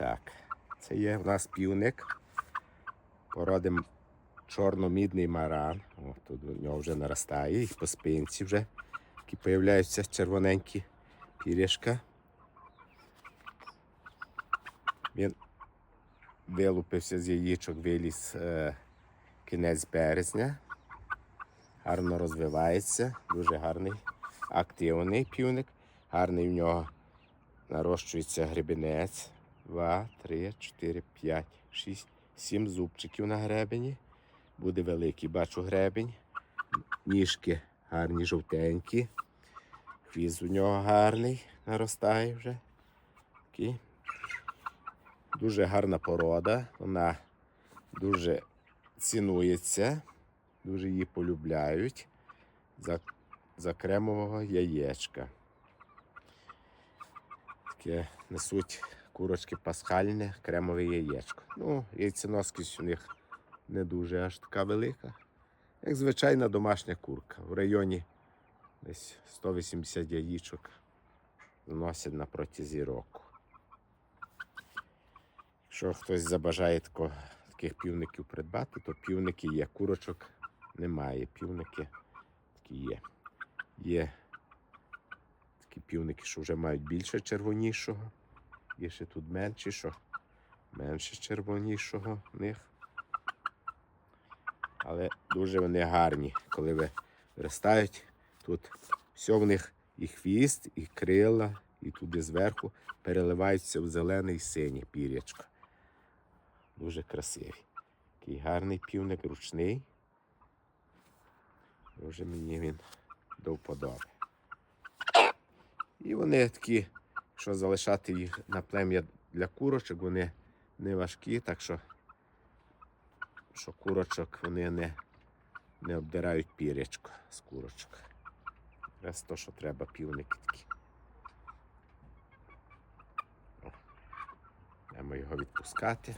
Так, це є в нас півник. Породим чорно-мідний маран. О, Тут у нього вже наростає, і по спинці вже такі появляються червоненькі пірішка. Він вилупився з яєчок, виліз е, кінець березня. Гарно розвивається, дуже гарний, активний півник, гарний в нього нарощується грибінець. 2, 3, 4, 5, 6, 7 зубчиків на гребені. Буде великий, бачу гребень. Ніжки гарні, жовтенькі. Хвіз у нього гарний, наростає вже. Такий. Дуже гарна порода, вона дуже цінується, дуже її полюбляють за за кремового яєчка. Таке несуть курочки пасхальне, кремове яєчко. Ну, яйценоскість у них не дуже аж така велика. Як звичайна домашня курка. В районі десь 180 яєчок зносять на протязі року. Якщо хтось забажає тако, таких півників придбати, то півники є. Курочок немає. Півники такі є. Є такі півники, що вже мають більше червонішого. Є ще тут менші, що менше червонішого в них. Але дуже вони гарні, коли ви виростають. Тут все в них і хвіст, і крила, і туди зверху переливаються в зелений і синій пірячко. Дуже красиві. Такий гарний півник, ручний. Дуже мені він до вподоби. І вони такі, що залишати їх на плем'я для курочок, вони не важкі, так що, що курочок вони не, не обдирають пірячко з курочок. Раз то, що треба, півники такі. О, Будемо його відпускати.